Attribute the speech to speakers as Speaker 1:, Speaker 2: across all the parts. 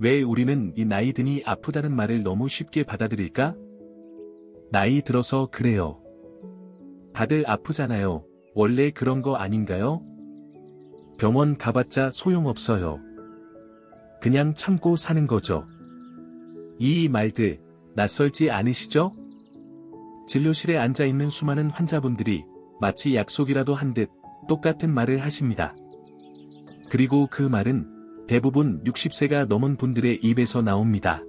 Speaker 1: 왜 우리는 이 나이 드니 아프다는 말을 너무 쉽게 받아들일까? 나이 들어서 그래요. 다들 아프잖아요. 원래 그런 거 아닌가요? 병원 가봤자 소용없어요. 그냥 참고 사는 거죠. 이 말들, 낯설지 않으시죠? 진료실에 앉아있는 수많은 환자분들이 마치 약속이라도 한 듯 똑같은 말을 하십니다. 그리고 그 말은 대부분 60세가 넘은 분들의 입에서 나옵니다.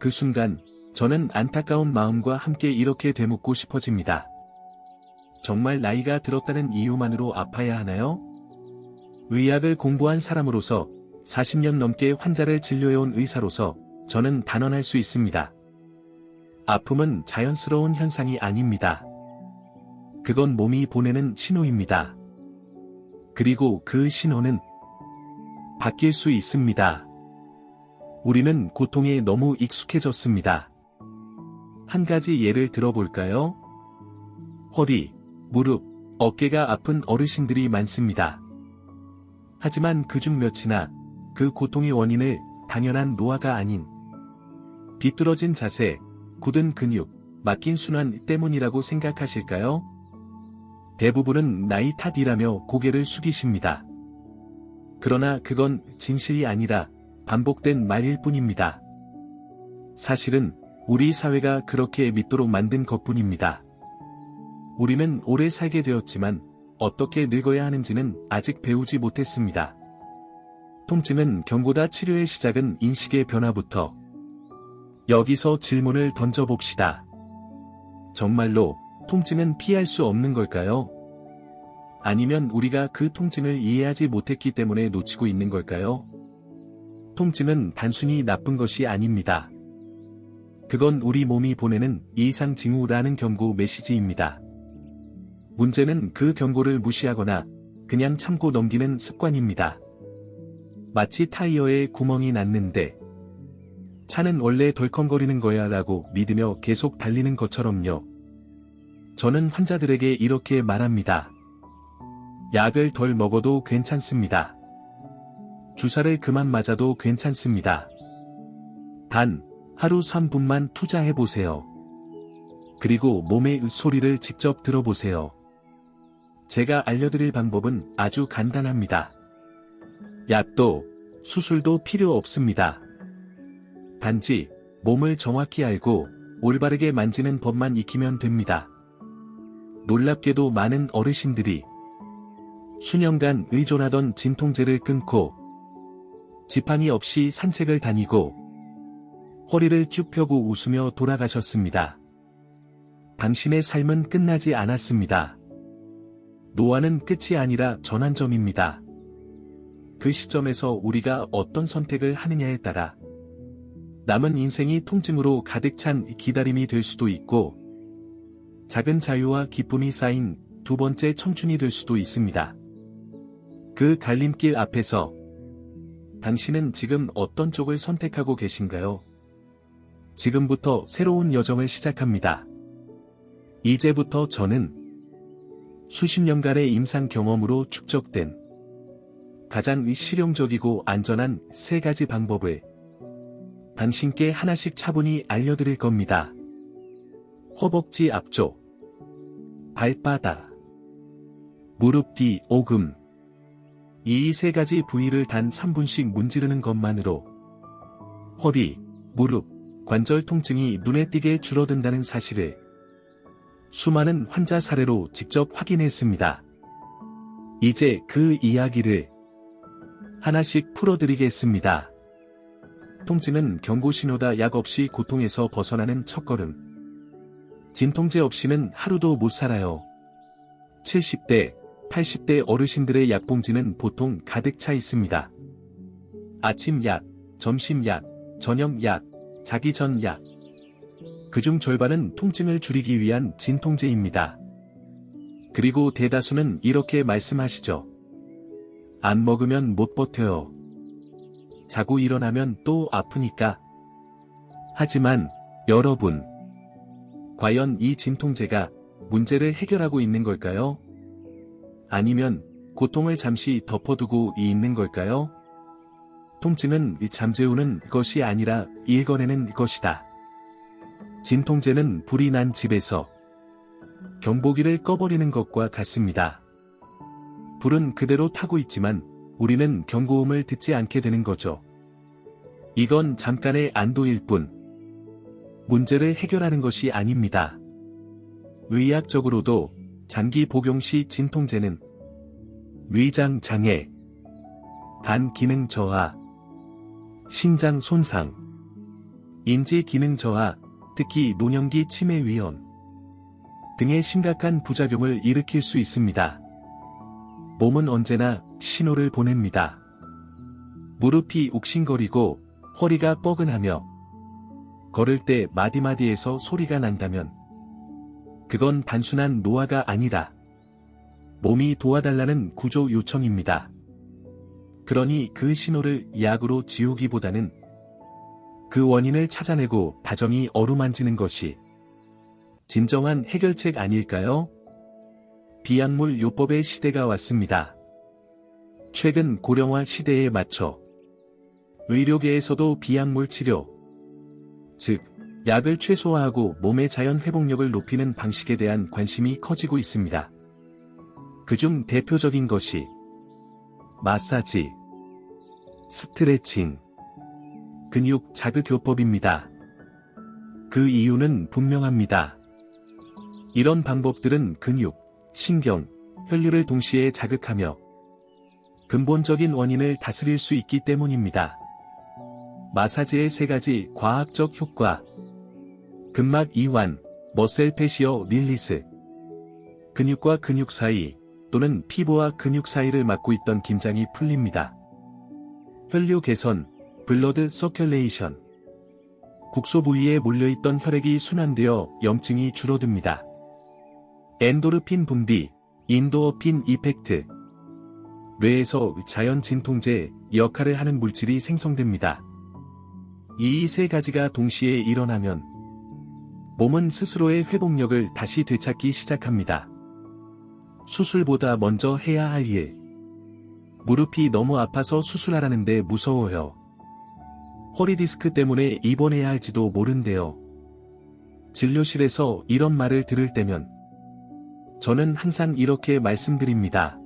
Speaker 1: 그 순간, 저는 안타까운 마음과 함께 이렇게 되묻고 싶어집니다. 정말 나이가 들었다는 이유만으로 아파야 하나요? 의학을 공부한 사람으로서 40년 넘게 환자를 진료해온 의사로서 저는 단언할 수 있습니다. 아픔은 자연스러운 현상이 아닙니다. 그건 몸이 보내는 신호입니다. 그리고 그 신호는 바뀔 수 있습니다. 우리는 고통에 너무 익숙해졌습니다. 한 가지 예를 들어볼까요? 허리, 무릎, 어깨가 아픈 어르신들이 많습니다. 하지만 그중 몇이나 그 고통의 원인을 당연한 노화가 아닌 비뚤어진 자세, 굳은 근육, 막힌 순환 때문이라고 생각하실까요? 대부분은 나이 탓이라며 고개를 숙이십니다. 그러나 그건 진실이 아니라 반복된 말일 뿐입니다. 사실은 우리 사회가 그렇게 믿도록 만든 것뿐입니다. 우리는 오래 살게 되었지만 어떻게 늙어야 하는지는 아직 배우지 못했습니다. 통증은 경고다 치료의 시작은 인식의 변화부터. 여기서 질문을 던져봅시다. 정말로 통증은 피할 수 없는 걸까요? 아니면 우리가 그 통증을 이해하지 못했기 때문에 놓치고 있는 걸까요? 통증은 단순히 나쁜 것이 아닙니다. 그건 우리 몸이 보내는 이상 징후라는 경고 메시지입니다. 문제는 그 경고를 무시하거나 그냥 참고 넘기는 습관입니다. 마치 타이어에 구멍이 났는데 차는 원래 덜컹거리는 거야 라고 믿으며 계속 달리는 것처럼요. 저는 환자들에게 이렇게 말합니다. 약을 덜 먹어도 괜찮습니다. 주사를 그만 맞아도 괜찮습니다. 단, 하루 3분만 투자해보세요. 그리고 몸의 소리를 직접 들어보세요. 제가 알려드릴 방법은 아주 간단합니다. 약도, 수술도 필요 없습니다. 단지, 몸을 정확히 알고, 올바르게 만지는 법만 익히면 됩니다. 놀랍게도 많은 어르신들이 수년간 의존하던 진통제를 끊고 지팡이 없이 산책을 다니고 허리를 쭉 펴고 웃으며 돌아가셨습니다. 당신의 삶은 끝나지 않았습니다. 노화는 끝이 아니라 전환점입니다. 그 시점에서 우리가 어떤 선택을 하느냐에 따라 남은 인생이 통증으로 가득 찬 기다림이 될 수도 있고 작은 자유와 기쁨이 쌓인 두 번째 청춘이 될 수도 있습니다. 그 갈림길 앞에서 당신은 지금 어떤 쪽을 선택하고 계신가요? 지금부터 새로운 여정을 시작합니다. 이제부터 저는 수십 년간의 임상 경험으로 축적된 가장 실용적이고 안전한 세 가지 방법을 당신께 하나씩 차분히 알려드릴 겁니다. 허벅지 앞쪽, 발바닥, 무릎 뒤 오금. 이 세 가지 부위를 단 3분씩 문지르는 것만으로 허리, 무릎, 관절 통증이 눈에 띄게 줄어든다는 사실을 수많은 환자 사례로 직접 확인했습니다. 이제 그 이야기를 하나씩 풀어드리겠습니다. 통증은 경고 신호다 약 없이 고통에서 벗어나는 첫걸음. 진통제 없이는 하루도 못 살아요. 70대, 80대 어르신들의 약봉지는 보통 가득 차 있습니다. 아침 약, 점심 약, 저녁 약, 자기 전 약. 그중 절반은 통증을 줄이기 위한 진통제입니다. 그리고 대다수는 이렇게 말씀하시죠. 안 먹으면 못 버텨요. 자고 일어나면 또 아프니까. 하지만, 여러분. 과연 이 진통제가 문제를 해결하고 있는 걸까요? 아니면 고통을 잠시 덮어두고 있는 걸까요? 통증은 잠재우는 것이 아니라 일궈내는 것이다. 진통제는 불이 난 집에서 경보기를 꺼버리는 것과 같습니다. 불은 그대로 타고 있지만 우리는 경고음을 듣지 않게 되는 거죠. 이건 잠깐의 안도일 뿐. 문제를 해결하는 것이 아닙니다. 의학적으로도 장기 복용 시 진통제는 위장 장애, 간 기능 저하, 신장 손상, 인지 기능 저하, 특히 노년기 치매 위험 등의 심각한 부작용을 일으킬 수 있습니다. 몸은 언제나 신호를 보냅니다. 무릎이 욱신거리고 허리가 뻐근하며 걸을 때 마디마디에서 소리가 난다면 그건 단순한 노화가 아니다. 몸이 도와달라는 구조 요청입니다. 그러니 그 신호를 약으로 지우기보다는 그 원인을 찾아내고 다정히 어루만지는 것이 진정한 해결책 아닐까요? 비약물 요법의 시대가 왔습니다. 최근 고령화 시대에 맞춰 의료계에서도 비약물 치료, 즉, 약을 최소화하고 몸의 자연 회복력을 높이는 방식에 대한 관심이 커지고 있습니다. 그중 대표적인 것이 마사지, 스트레칭, 근육 자극요법입니다. 그 이유는 분명합니다. 이런 방법들은 근육, 신경, 혈류를 동시에 자극하며 근본적인 원인을 다스릴 수 있기 때문입니다. 마사지의 세 가지 과학적 효과 근막 이완, 머셀 페시어 릴리스 근육과 근육 사이 또는 피부와 근육 사이를 막고 있던 긴장이 풀립니다. 혈류 개선, 블러드 서큘레이션 국소 부위에 몰려있던 혈액이 순환되어 염증이 줄어듭니다. 엔도르핀 분비, 인도어핀 이펙트 뇌에서 자연 진통제 역할을 하는 물질이 생성됩니다. 이 세 가지가 동시에 일어나면 몸은 스스로의 회복력을 다시 되찾기 시작합니다. 수술보다 먼저 해야 할 일. 무릎이 너무 아파서 수술하라는데 무서워요. 허리 디스크 때문에 입원해야 할지도 모른대요. 진료실에서 이런 말을 들을 때면 저는 항상 이렇게 말씀드립니다.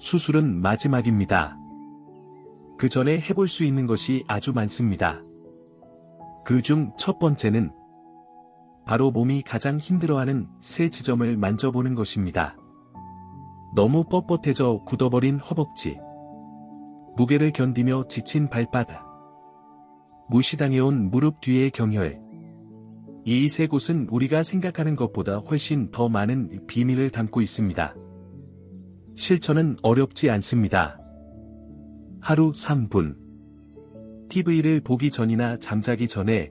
Speaker 1: 수술은 마지막입니다. 그 전에 해볼 수 있는 것이 아주 많습니다. 그 중 첫 번째는 바로 몸이 가장 힘들어하는 세 지점을 만져보는 것입니다. 너무 뻣뻣해져 굳어버린 허벅지. 무게를 견디며 지친 발바닥. 무시당해온 무릎 뒤의 경혈. 이 세 곳은 우리가 생각하는 것보다 훨씬 더 많은 비밀을 담고 있습니다. 실천은 어렵지 않습니다. 하루 3분. TV를 보기 전이나 잠자기 전에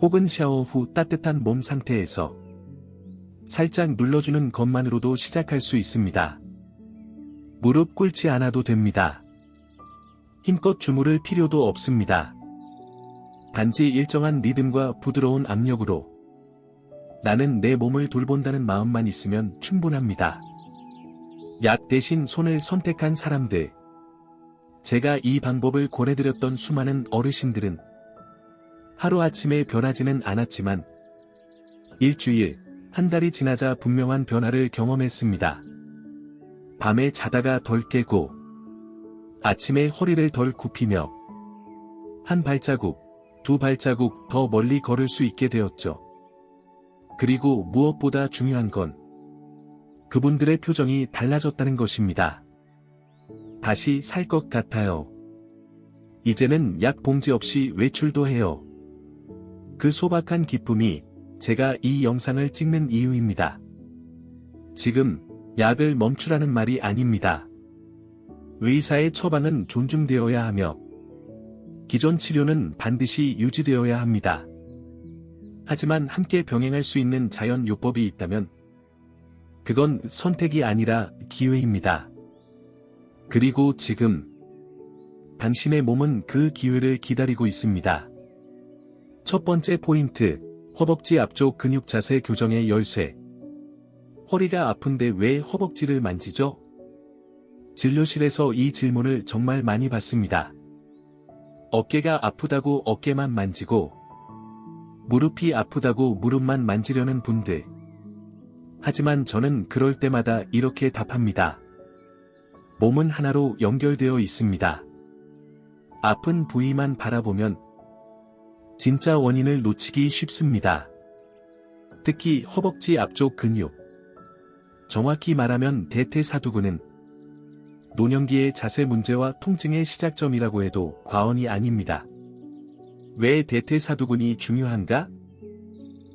Speaker 1: 혹은 샤워 후 따뜻한 몸 상태에서 살짝 눌러주는 것만으로도 시작할 수 있습니다. 무릎 꿇지 않아도 됩니다. 힘껏 주무를 필요도 없습니다. 단지 일정한 리듬과 부드러운 압력으로 나는 내 몸을 돌본다는 마음만 있으면 충분합니다. 약 대신 손을 선택한 사람들. 제가 이 방법을 권해드렸던 수많은 어르신들은 하루아침에 변하지는 않았지만 일주일, 한 달이 지나자 분명한 변화를 경험했습니다. 밤에 자다가 덜 깨고 아침에 허리를 덜 굽히며 한 발자국, 두 발자국 더 멀리 걸을 수 있게 되었죠. 그리고 무엇보다 중요한 건 그분들의 표정이 달라졌다는 것입니다. 다시 살 것 같아요. 이제는 약 봉지 없이 외출도 해요. 그 소박한 기쁨이 제가 이 영상을 찍는 이유입니다. 지금 약을 멈추라는 말이 아닙니다. 의사의 처방은 존중되어야 하며 기존 치료는 반드시 유지되어야 합니다. 하지만 함께 병행할 수 있는 자연 요법이 있다면 그건 선택이 아니라 기회입니다. 그리고 지금 당신의 몸은 그 기회를 기다리고 있습니다. 첫 번째 포인트, 허벅지 앞쪽 근육 자세 교정의 열쇠. 허리가 아픈데 왜 허벅지를 만지죠? 진료실에서 이 질문을 정말 많이 받습니다. 어깨가 아프다고 어깨만 만지고, 무릎이 아프다고 무릎만 만지려는 분들. 하지만 저는 그럴 때마다 이렇게 답합니다. 몸은 하나로 연결되어 있습니다. 아픈 부위만 바라보면 진짜 원인을 놓치기 쉽습니다. 특히 허벅지 앞쪽 근육. 정확히 말하면 대퇴사두근은 노년기의 자세 문제와 통증의 시작점이라고 해도 과언이 아닙니다. 왜 대퇴사두근이 중요한가?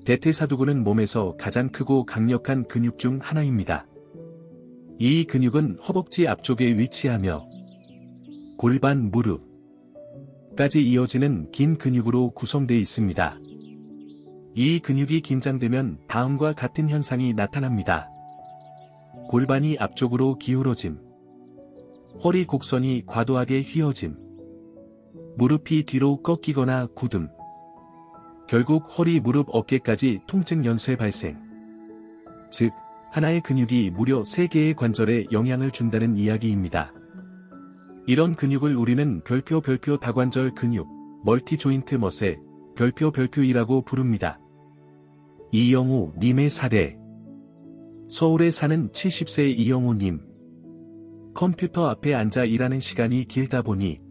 Speaker 1: 대퇴사두근은 몸에서 가장 크고 강력한 근육 중 하나입니다. 이 근육은 허벅지 앞쪽에 위치하며 골반 무릎 까지 이어지는 긴 근육으로 구성되어 있습니다. 이 근육이 긴장되면 다음과 같은 현상이 나타납니다. 골반이 앞쪽으로 기울어짐. 허리 곡선이 과도하게 휘어짐. 무릎이 뒤로 꺾이거나 굳음. 결국 허리 무릎 어깨까지 통증 연쇄 발생. 즉, 하나의 근육이 무려 3개의 관절에 영향을 준다는 이야기입니다. 이런 근육을 우리는 별표 별표 다관절 근육, 멀티 조인트 머세, 별표 별표이라고 부릅니다. 이영우 님의 사례 서울에 사는 70세 이영우 님 컴퓨터 앞에 앉아 일하는 시간이 길다 보니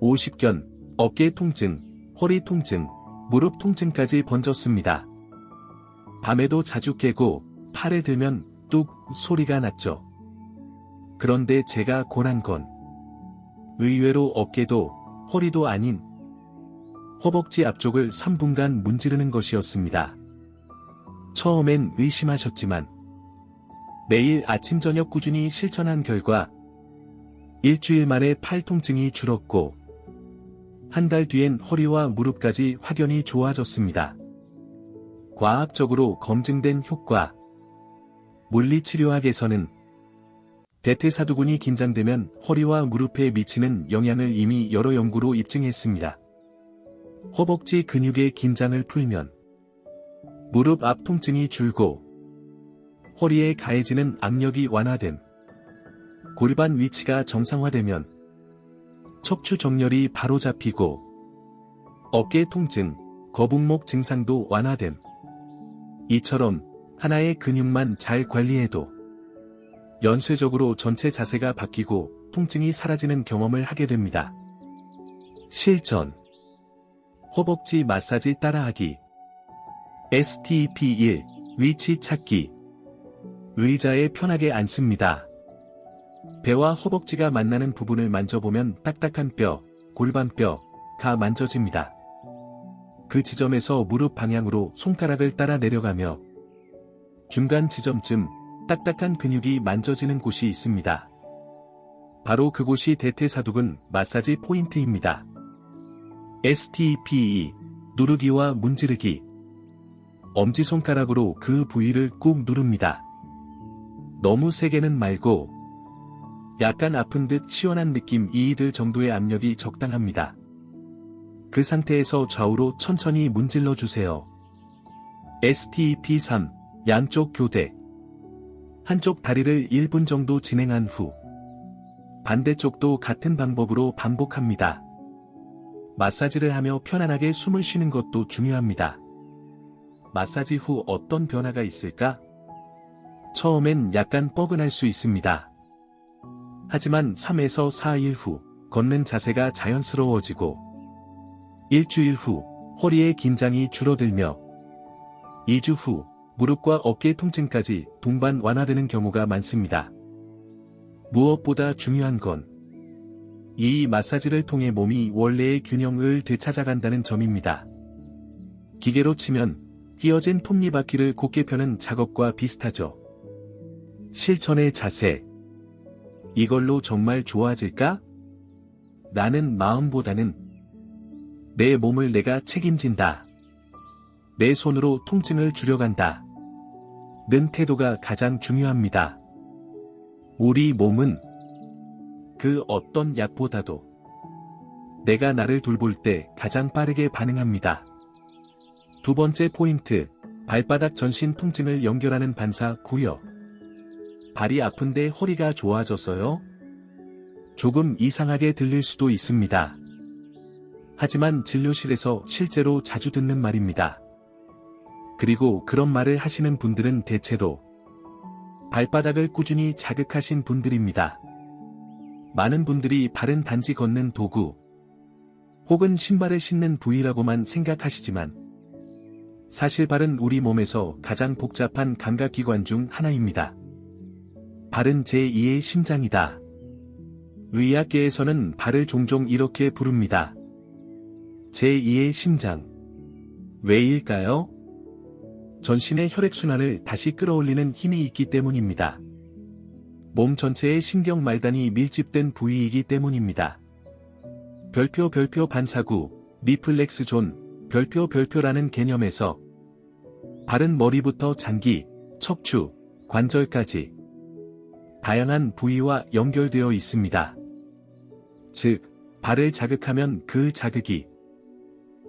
Speaker 1: 50견, 어깨 통증, 허리 통증, 무릎 통증까지 번졌습니다. 밤에도 자주 깨고 팔을 들면 뚝 소리가 났죠. 그런데 제가 고난 건 의외로 어깨도 허리도 아닌 허벅지 앞쪽을 3분간 문지르는 것이었습니다. 처음엔 의심하셨지만 매일 아침 저녁 꾸준히 실천한 결과 일주일 만에 팔 통증이 줄었고 한 달 뒤엔 허리와 무릎까지 확연히 좋아졌습니다. 과학적으로 검증된 효과 물리치료학에서는 대퇴사두근이 긴장되면 허리와 무릎에 미치는 영향을 이미 여러 연구로 입증했습니다. 허벅지 근육의 긴장을 풀면 무릎 앞 통증이 줄고 허리에 가해지는 압력이 완화됨. 골반 위치가 정상화되면 척추 정렬이 바로 잡히고 어깨 통증, 거북목 증상도 완화됨. 이처럼 하나의 근육만 잘 관리해도 연쇄적으로 전체 자세가 바뀌고 통증이 사라지는 경험을 하게 됩니다. 실전 허벅지 마사지 따라하기 STP1 위치 찾기 의자에 편하게 앉습니다. 배와 허벅지가 만나는 부분을 만져보면 딱딱한 뼈, 골반뼈 가 만져집니다. 그 지점에서 무릎 방향으로 손가락을 따라 내려가며 중간 지점쯤 딱딱한 근육이 만져지는 곳이 있습니다. 바로 그곳이 대퇴사두근 마사지 포인트입니다. STPE 누르기와 문지르기 엄지손가락으로 그 부위를 꾹 누릅니다. 너무 세게는 말고 약간 아픈 듯 시원한 느낌 이 들 정도의 압력이 적당합니다. 그 상태에서 좌우로 천천히 문질러 주세요. STP3 양쪽 교대 한쪽 다리를 1분 정도 진행한 후 반대쪽도 같은 방법으로 반복합니다. 마사지를 하며 편안하게 숨을 쉬는 것도 중요합니다. 마사지 후 어떤 변화가 있을까? 처음엔 약간 뻐근할 수 있습니다. 하지만 3에서 4일 후 걷는 자세가 자연스러워지고 일주일 후 허리의 긴장이 줄어들며 2주 후 무릎과 어깨 통증까지 동반 완화되는 경우가 많습니다. 무엇보다 중요한 건 이 마사지를 통해 몸이 원래의 균형을 되찾아간다는 점입니다. 기계로 치면 휘어진 톱니바퀴를 곧게 펴는 작업과 비슷하죠. 실천의 자세. 이걸로 정말 좋아질까? 나는 마음보다는 내 몸을 내가 책임진다. 내 손으로 통증을 줄여간다. 는 태도가 가장 중요합니다. 우리 몸은 그 어떤 약보다도 내가 나를 돌볼 때 가장 빠르게 반응합니다. 두 번째 포인트, 발바닥 전신 통증을 연결하는 반사 구역. 발이 아픈데 허리가 좋아졌어요? 조금 이상하게 들릴 수도 있습니다. 하지만 진료실에서 실제로 자주 듣는 말입니다. 그리고 그런 말을 하시는 분들은 대체로 발바닥을 꾸준히 자극하신 분들입니다. 많은 분들이 발은 단지 걷는 도구 혹은 신발을 신는 부위라고만 생각하시지만 사실 발은 우리 몸에서 가장 복잡한 감각기관 중 하나입니다. 발은 제2의 심장이다. 의학계에서는 발을 종종 이렇게 부릅니다. 제2의 심장. 왜일까요? 전신의 혈액순환을 다시 끌어올리는 힘이 있기 때문입니다. 몸 전체의 신경 말단이 밀집된 부위이기 때문입니다. 별표 별표 반사구, 리플렉스 존, 별표 별표라는 개념에서 발은 머리부터 장기, 척추, 관절까지 다양한 부위와 연결되어 있습니다. 즉, 발을 자극하면 그 자극이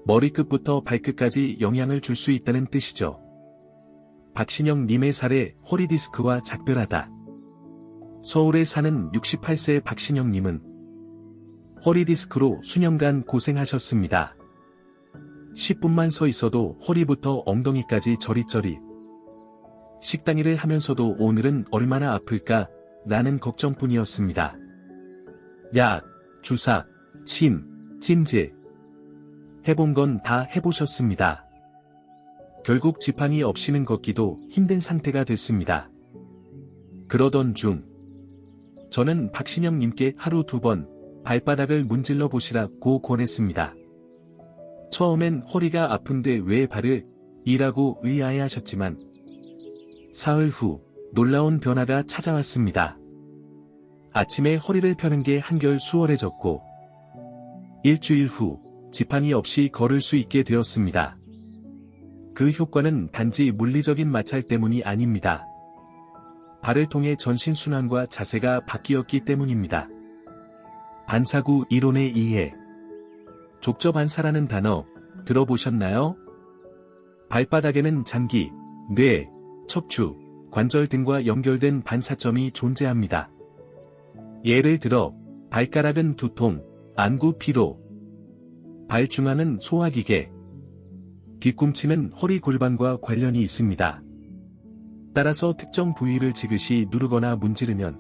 Speaker 1: 머리끝부터 발끝까지 영향을 줄 수 있다는 뜻이죠. 박신영 님의 사례 허리디스크와 작별하다. 서울에 사는 68세 박신영 님은 허리디스크로 수년간 고생하셨습니다. 10분만 서 있어도 허리부터 엉덩이까지 저릿저릿. 식당 일을 하면서도 오늘은 얼마나 아플까 라는 걱정뿐이었습니다. 약, 주사, 침, 찜질. 해본 건 다 해보셨습니다. 결국 지팡이 없이는 걷기도 힘든 상태가 됐습니다. 그러던 중 저는 박신영님께 하루 두 번 발바닥을 문질러 보시라고 권했습니다. 처음엔 허리가 아픈데 왜 발을 이라고 의아해하셨지만 사흘 후 놀라운 변화가 찾아왔습니다. 아침에 허리를 펴는 게 한결 수월해졌고 일주일 후 지팡이 없이 걸을 수 있게 되었습니다. 그 효과는 단지 물리적인 마찰 때문이 아닙니다. 발을 통해 전신순환과 자세가 바뀌었기 때문입니다. 반사구 이론의 이해 족저반사라는 단어 들어보셨나요? 발바닥에는 장기, 뇌, 척추, 관절 등과 연결된 반사점이 존재합니다. 예를 들어 발가락은 두통, 안구 피로, 발 중앙은 소화기계, 뒤꿈치는 허리 골반과 관련이 있습니다. 따라서 특정 부위를 지그시 누르거나 문지르면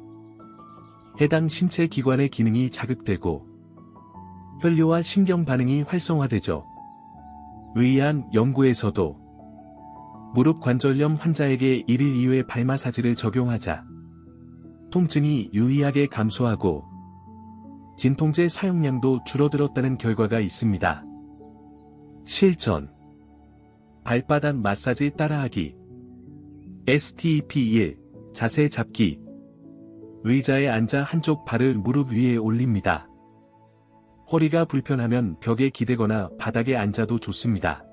Speaker 1: 해당 신체 기관의 기능이 자극되고 혈류와 신경 반응이 활성화되죠. 의한 연구에서도 무릎 관절염 환자에게 1일 2회 발 마사지를 적용하자 통증이 유의하게 감소하고 진통제 사용량도 줄어들었다는 결과가 있습니다. 실전 발바닥 마사지 따라하기. STP1 자세 잡기. 의자에 앉아 한쪽 발을 무릎 위에 올립니다. 허리가 불편하면 벽에 기대거나 바닥에 앉아도 좋습니다.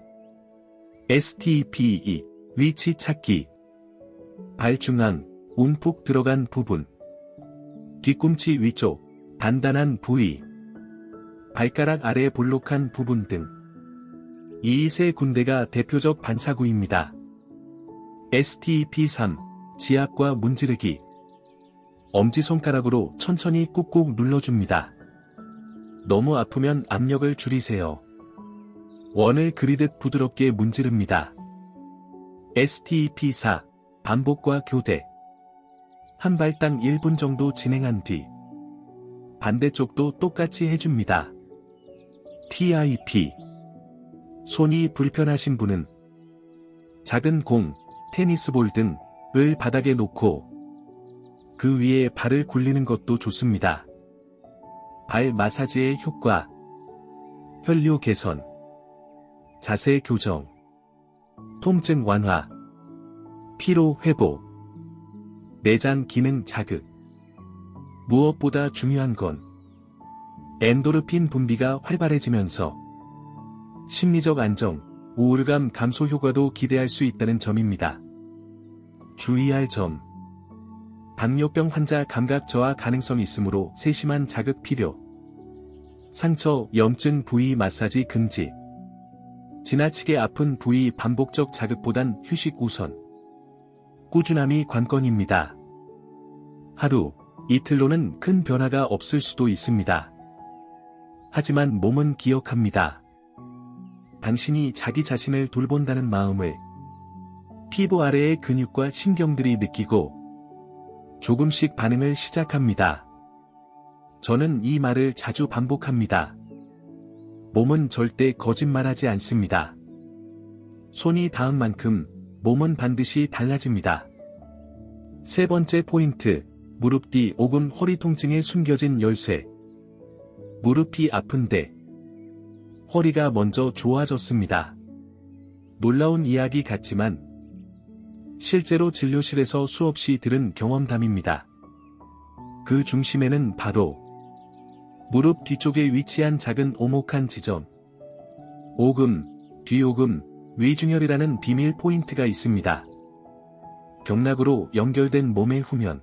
Speaker 1: STP2 위치 찾기. 발 중앙 움푹 들어간 부분. 뒤꿈치 위쪽 단단한 부위. 발가락 아래 볼록한 부분 등 이 세 군데가 대표적 반사구입니다. STP3 지압과 문지르기 엄지손가락으로 천천히 꾹꾹 눌러줍니다. 너무 아프면 압력을 줄이세요. 원을 그리듯 부드럽게 문지릅니다. STP4 반복과 교대 한 발당 1분 정도 진행한 뒤 반대쪽도 똑같이 해줍니다. TIP 손이 불편하신 분은 작은 공, 테니스볼 등을 바닥에 놓고 그 위에 발을 굴리는 것도 좋습니다. 발 마사지의 효과 혈류 개선 자세 교정 통증 완화 피로 회복 내장 기능 자극 무엇보다 중요한 건 엔도르핀 분비가 활발해지면서 심리적 안정, 우울감 감소 효과도 기대할 수 있다는 점입니다. 주의할 점. 당뇨병 환자 감각 저하 가능성 있으므로 세심한 자극 필요. 상처, 염증 부위 마사지 금지. 지나치게 아픈 부위 반복적 자극보단 휴식 우선. 꾸준함이 관건입니다. 하루, 이틀로는 큰 변화가 없을 수도 있습니다. 하지만 몸은 기억합니다. 당신이 자기 자신을 돌본다는 마음을 피부 아래의 근육과 신경들이 느끼고 조금씩 반응을 시작합니다. 저는 이 말을 자주 반복합니다. 몸은 절대 거짓말하지 않습니다. 손이 닿은 만큼 몸은 반드시 달라집니다. 세 번째 포인트, 무릎 뒤 혹은 허리 통증에 숨겨진 열쇠. 무릎이 아픈데 허리가 먼저 좋아졌습니다. 놀라운 이야기 같지만 실제로 진료실에서 수없이 들은 경험담입니다. 그 중심에는 바로 무릎 뒤쪽에 위치한 작은 오목한 지점, 오금, 뒤오금, 위중혈이라는 비밀 포인트가 있습니다. 경락으로 연결된 몸의 후면.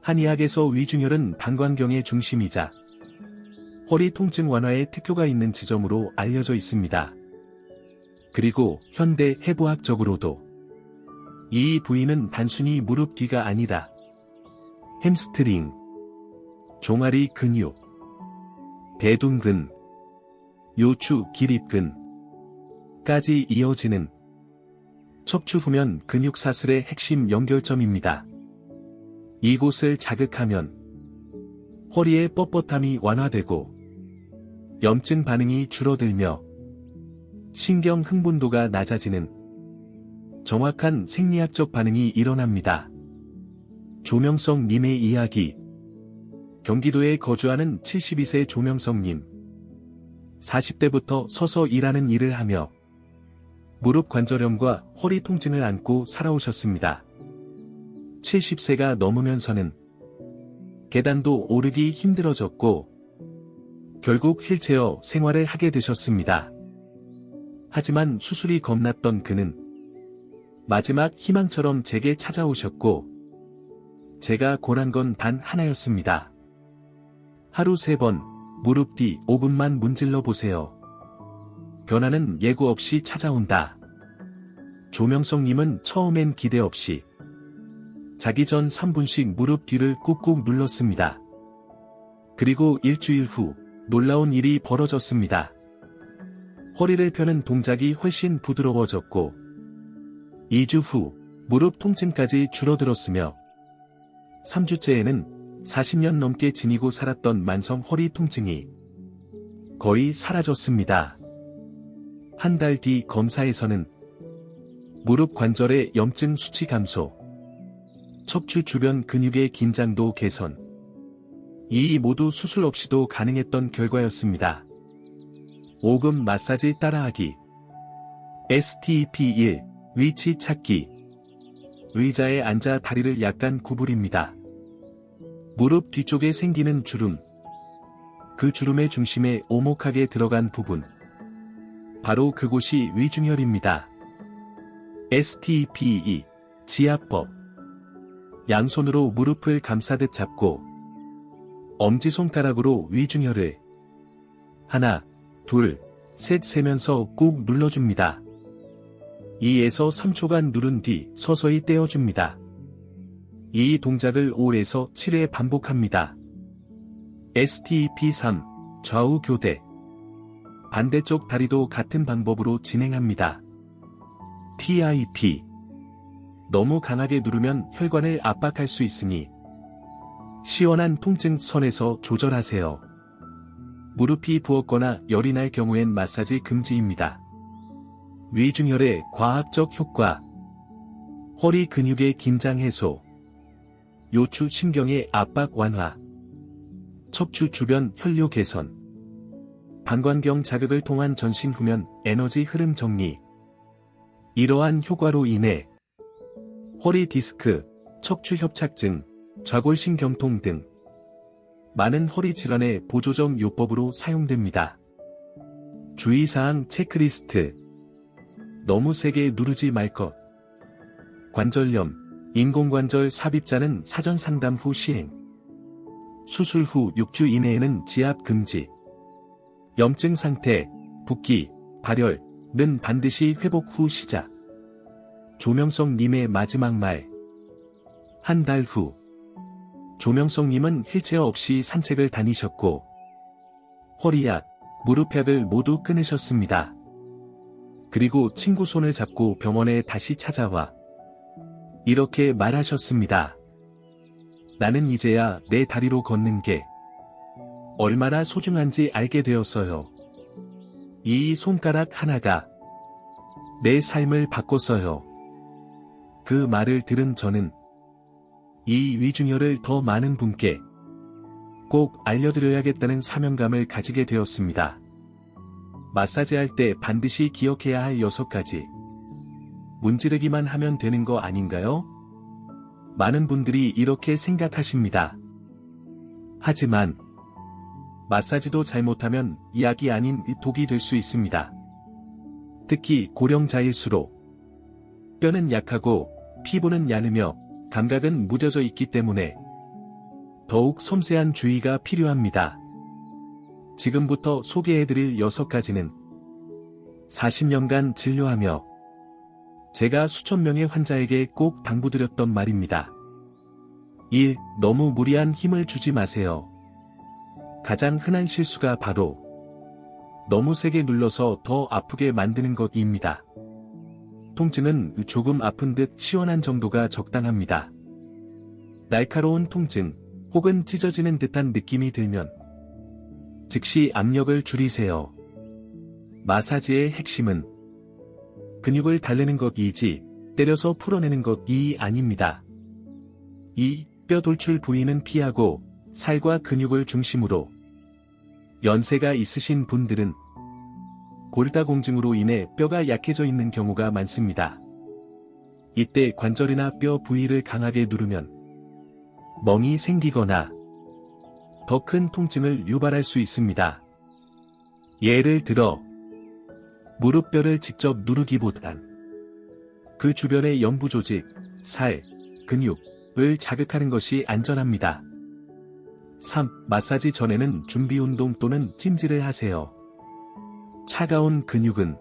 Speaker 1: 한의학에서 위중혈은 방광경의 중심이자 허리 통증 완화에 특효가 있는 지점으로 알려져 있습니다. 그리고 현대 해부학적으로도 이 부위는 단순히 무릎 뒤가 아니다. 햄스트링, 종아리 근육, 대둔근, 요추 기립근까지 이어지는 척추 후면 근육 사슬의 핵심 연결점입니다. 이곳을 자극하면 허리의 뻣뻣함이 완화되고 염증 반응이 줄어들며 신경 흥분도가 낮아지는 정확한 생리학적 반응이 일어납니다. 조명성 님의 이야기 경기도에 거주하는 72세 조명성 님 40대부터 서서 일하는 일을 하며 무릎 관절염과 허리 통증을 안고 살아오셨습니다. 70세가 넘으면서는 계단도 오르기 힘들어졌고 결국 휠체어 생활을 하게 되셨습니다. 하지만 수술이 겁났던 그는 마지막 희망처럼 제게 찾아오셨고 제가 고란 건 단 하나였습니다. 하루 세 번 무릎 뒤 5분만 문질러 보세요. 변화는 예고 없이 찾아온다. 조명성님은 처음엔 기대 없이 자기 전 3분씩 무릎 뒤를 꾹꾹 눌렀습니다. 그리고 일주일 후 놀라운 일이 벌어졌습니다. 허리를 펴는 동작이 훨씬 부드러워졌고 2주 후 무릎 통증까지 줄어들었으며 3주째에는 40년 넘게 지니고 살았던 만성 허리 통증이 거의 사라졌습니다. 한 달 뒤 검사에서는 무릎 관절의 염증 수치 감소, 척추 주변 근육의 긴장도 개선. 이 모두 수술 없이도 가능했던 결과였습니다. 오금 마사지 따라하기. STP1 위치 찾기. 의자에 앉아 다리를 약간 구부립니다. 무릎 뒤쪽에 생기는 주름. 그 주름의 중심에 오목하게 들어간 부분. 바로 그곳이 위중혈입니다. STP2 지압법. 양손으로 무릎을 감싸듯 잡고 엄지손가락으로 위중혈을 하나, 둘, 셋 세면서 꾹 눌러줍니다. 2에서 3초간 누른 뒤 서서히 떼어줍니다. 이 동작을 5에서 7회 반복합니다. STP3 좌우 교대 반대쪽 다리도 같은 방법으로 진행합니다. TIP 너무 강하게 누르면 혈관을 압박할 수 있으니 시원한 통증 선에서 조절하세요. 무릎이 부었거나 열이 날 경우엔 마사지 금지입니다. 위중혈의 과학적 효과. 허리 근육의 긴장 해소. 요추 신경의 압박 완화. 척추 주변 혈류 개선. 방광경 자극을 통한 전신 후면 에너지 흐름 정리. 이러한 효과로 인해 허리 디스크, 척추 협착증, 좌골신경통 등 많은 허리 질환의 보조적 요법으로 사용됩니다. 주의사항 체크리스트 너무 세게 누르지 말 것. 관절염, 인공관절 삽입자는 사전 상담 후 시행. 수술 후 6주 이내에는 지압 금지. 염증 상태, 붓기, 발열 는 반드시 회복 후 시작. 조명성 님의 마지막 말. 한 달 후. 조명성님은 휠체어 없이 산책을 다니셨고, 허리약, 무릎약을 모두 끊으셨습니다. 그리고 친구 손을 잡고 병원에 다시 찾아와, 이렇게 말하셨습니다. 나는 이제야 내 다리로 걷는 게 얼마나 소중한지 알게 되었어요. 이 손가락 하나가 내 삶을 바꿨어요. 그 말을 들은 저는 이 위중혈을 더 많은 분께 꼭 알려드려야겠다는 사명감을 가지게 되었습니다. 마사지할 때 반드시 기억해야 할 여섯 가지. 문지르기만 하면 되는 거 아닌가요? 많은 분들이 이렇게 생각하십니다. 하지만 마사지도 잘못하면 약이 아닌 독이 될 수 있습니다. 특히 고령자일수록 뼈는 약하고 피부는 얇으며 감각은 무뎌져 있기 때문에 더욱 섬세한 주의가 필요합니다. 지금부터 소개해드릴 6가지는 40년간 진료하며 제가 수천 명의 환자에게 꼭 당부드렸던 말입니다. 1. 너무 무리한 힘을 주지 마세요. 가장 흔한 실수가 바로 너무 세게 눌러서 더 아프게 만드는 것입니다. 통증은 조금 아픈 듯 시원한 정도가 적당합니다. 날카로운 통증 혹은 찢어지는 듯한 느낌이 들면 즉시 압력을 줄이세요. 마사지의 핵심은 근육을 달래는 것이지 때려서 풀어내는 것이 아닙니다. 이뼈 돌출 부위는 피하고 살과 근육을 중심으로 연세가 있으신 분들은 골다공증으로 인해 뼈가 약해져 있는 경우가 많습니다. 이때 관절이나 뼈 부위를 강하게 누르면 멍이 생기거나 더 큰 통증을 유발할 수 있습니다. 예를 들어 무릎뼈를 직접 누르기보단 그 주변의 연부 조직, 살, 근육을 자극하는 것이 안전합니다. 3. 마사지 전에는 준비 운동 또는 찜질을 하세요. 차가운 근육은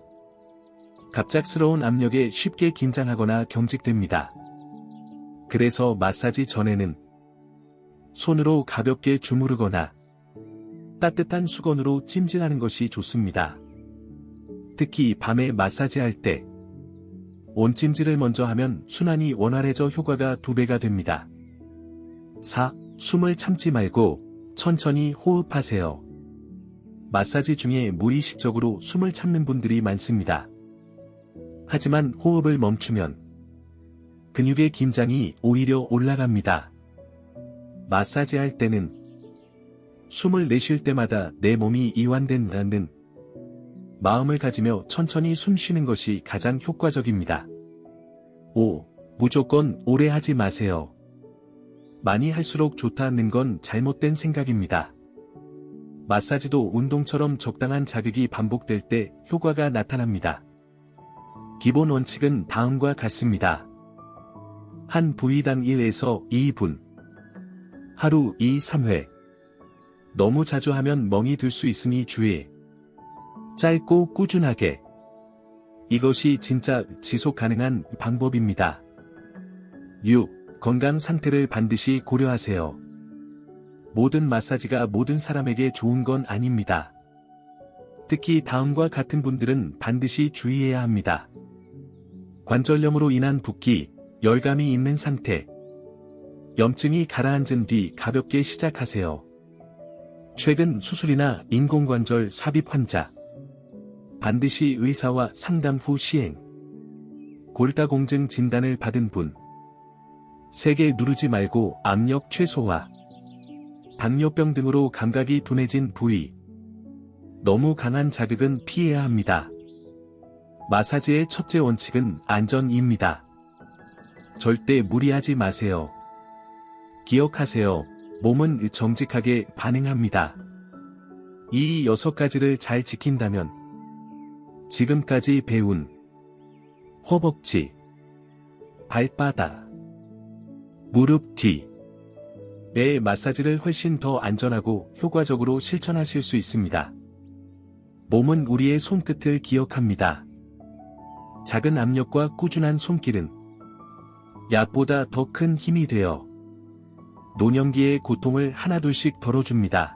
Speaker 1: 갑작스러운 압력에 쉽게 긴장하거나 경직됩니다. 그래서 마사지 전에는 손으로 가볍게 주무르거나 따뜻한 수건으로 찜질하는 것이 좋습니다. 특히 밤에 마사지할 때 온찜질을 먼저 하면 순환이 원활해져 효과가 두 배가 됩니다. 4. 숨을 참지 말고 천천히 호흡하세요. 마사지 중에 무의식적으로 숨을 참는 분들이 많습니다. 하지만 호흡을 멈추면 근육의 긴장이 오히려 올라갑니다. 마사지 할 때는 숨을 내쉴 때마다 내 몸이 이완된다는 마음을 가지며 천천히 숨 쉬는 것이 가장 효과적입니다. 5. 무조건 오래 하지 마세요. 많이 할수록 좋다는 건 잘못된 생각입니다. 마사지도 운동처럼 적당한 자극이 반복될 때 효과가 나타납니다. 기본 원칙은 다음과 같습니다. 한 부위당 1에서 2분. 하루 2, 3회. 너무 자주 하면 멍이 들 수 있으니 주의. 짧고 꾸준하게. 이것이 진짜 지속 가능한 방법입니다. 6. 건강 상태를 반드시 고려하세요. 모든 마사지가 모든 사람에게 좋은 건 아닙니다. 특히 다음과 같은 분들은 반드시 주의해야 합니다. 관절염으로 인한 붓기, 열감이 있는 상태, 염증이 가라앉은 뒤 가볍게 시작하세요. 최근 수술이나 인공관절 삽입 환자, 반드시 의사와 상담 후 시행, 골다공증 진단을 받은 분, 세게 누르지 말고 압력 최소화, 당뇨병 등으로 감각이 둔해진 부위. 너무 강한 자극은 피해야 합니다. 마사지의 첫째 원칙은 안전입니다. 절대 무리하지 마세요. 기억하세요. 몸은 정직하게 반응합니다. 이 여섯 가지를 잘 지킨다면 지금까지 배운 허벅지, 발바닥, 무릎 뒤, 뇌 마사지를 훨씬 더 안전하고 효과적으로 실천하실 수 있습니다. 몸은 우리의 손끝을 기억합니다. 작은 압력과 꾸준한 손길은 약보다 더 큰 힘이 되어 노년기의 고통을 하나둘씩 덜어줍니다.